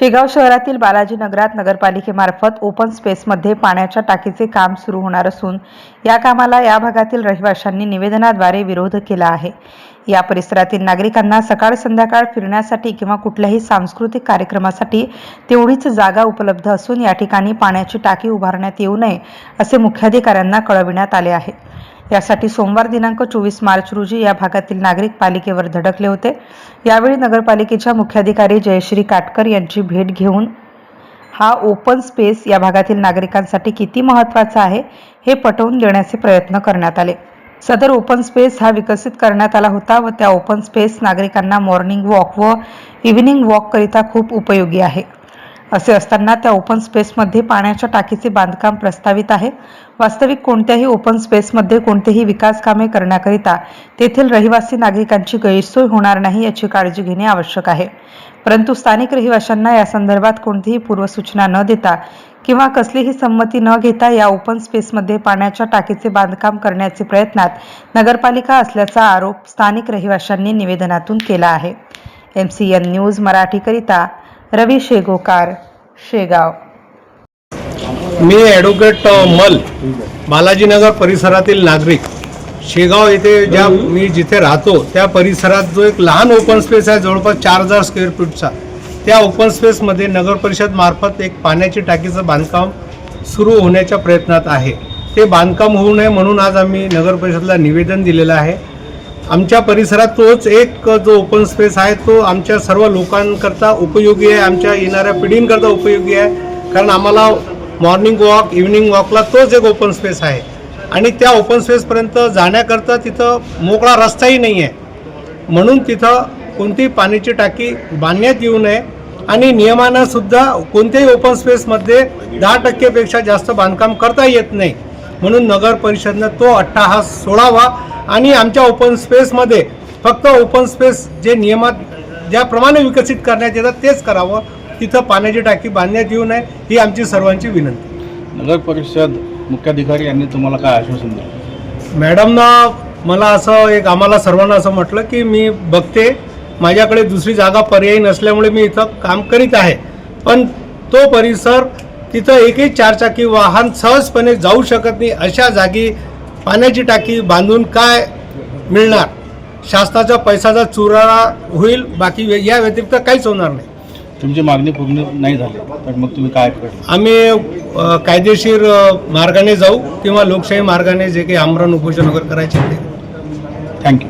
शेगाव शहरातील बालाजी नगरात नगरपालिकेमार्फत ओपन स्पेसमध्ये पाण्याच्या टाकीचे काम सुरू होणार असून या कामाला या भागातील रहिवाशांनी निवेदनाद्वारे विरोध केला आहे. या परिसरातील नागरिकांना सकाळ संध्याकाळ फिरण्यासाठी किंवा कुठल्याही सांस्कृतिक कार्यक्रमासाठी तेवढीच जागा उपलब्ध असून या ठिकाणी पाण्याची टाकी उभारण्यात येऊ नये असे मुख्याधिकाऱ्यांना कळविण्यात आले आहे. यासाठी सोमवार दिनांक चोवीस मार्च रोजी या भागातील नागरिक पालिकेवर धडकले होते. यावेळी नगरपालिकेच्या मुख्याधिकारी जयश्री काटकर यांची भेट घेऊन हा ओपन स्पेस या भागातील नागरिकांसाठी किती महत्त्वाचा आहे हे पटवून देण्याचे प्रयत्न करण्यात आले. सदर ओपन स्पेस हा विकसित करण्यात आला होता व त्या ओपन स्पेस नागरिकांना मॉर्निंग वॉक व इव्हिनिंग वॉककरिता खूप उपयोगी आहे. असे असताना त्या ओपन स्पेसमध्ये पाण्याच्या टाकीचे बांधकाम प्रस्तावित आहे. वास्तविक कोणत्याही ओपन स्पेसमध्ये कोणतेही विकास कामे करण्याकरिता तेथील रहिवासी नागरिकांची गैरसोय होणार नाही याची काळजी घेणे आवश्यक आहे. परंतु स्थानिक रहिवाशांना या संदर्भात कोणतीही पूर्वसूचना न देता किंवा कसलीही संमती न घेता या ओपन स्पेसमध्ये पाण्याच्या टाकीचे बांधकाम करण्याचे प्रयत्नात नगरपालिका असल्याचा आरोप स्थानिक रहिवाशांनी निवेदनातून केला आहे. एम सी एन न्यूज मराठीकरिता रवी शेगोकार शेगाव. मी ॲडव्होकेट मल बालाजीनगर परिसरातील नागरिक. शेगाव येथे ज्या मी जिथे राहतो त्या परिसरात जो एक लहान ओपन स्पेस आहे जवळपास चार हजार स्क्वेअर फूटचा त्या ओपन स्पेसमध्ये नगर परिषद मार्फत एक पाण्याची टाकीचं बांधकाम सुरू होण्याच्या प्रयत्नात आहे. ते बांधकाम होऊ नये म्हणून आज आम्ही नगर परिषदला निवेदन दिलेलं आहे. आमच्या परिसरात तोच एक जो ओपन स्पेस आहे तो आमच्या सर्व लोकांकरता उपयोगी आहे आमच्या येणाऱ्या पिढींकरता उपयोगी आहे. कारण आम्हाला मॉर्निंग वॉक इव्हिनिंग वॉकला तोच एक ओपन स्पेस आहे. आणि त्या ओपन स्पेसपर्यंत जाण्याकरता तिथं मोकळा रस्ताही नाही आहे म्हणून तिथं कोणतीही पाण्याची टाकी बांधण्यात येऊ नये. आणि नियमानंसुद्धा कोणत्याही ओपन स्पेसमध्ये दहा टक्केपेक्षा जास्त बांधकाम करता येत नाही. म्हणून नगर परिषदनं तो अट्टाहास सोडावा आणि आमच्या ओपन स्पेसमध्ये फक्त ओपन स्पेस जे नियमात ज्याप्रमाणे विकसित करण्यात येतात तेच करावं. तिथं पाण्याची टाकी बांधण्यात येऊ नये ही आमची सर्वांची विनंती. नगर परिषद मुख्याधिकारी यांनी तुम्हाला काय आश्वासन दिलं? मॅडमनं मला असं एक आम्हाला सर्वांना असं म्हटलं की मी बघते माझ्याकडे दुसरी जागा पर्यायी नसल्यामुळे मी इथं काम करीत आहे. पण तो परिसर तिथं एकही चारचाकी वाहन सहजपणे जाऊ शकत नाही. अशा जागी पाण्याची टाकी बांधून काय मिळणार? शासनाचा पैसाचा चुराळा होईल? बाकी या व्यतिरिक्त काहीच होणार नाही. तुमची मागणी पूर्ण नाही झाली. तर मग तुम्ही काय आम्ही अ, कायदेशीर अ, मार्गाने जाऊ किंवा लोकशाही मार्गाने जे काही आमरण उपोषण वगैरे करायचे ते. थँक्यू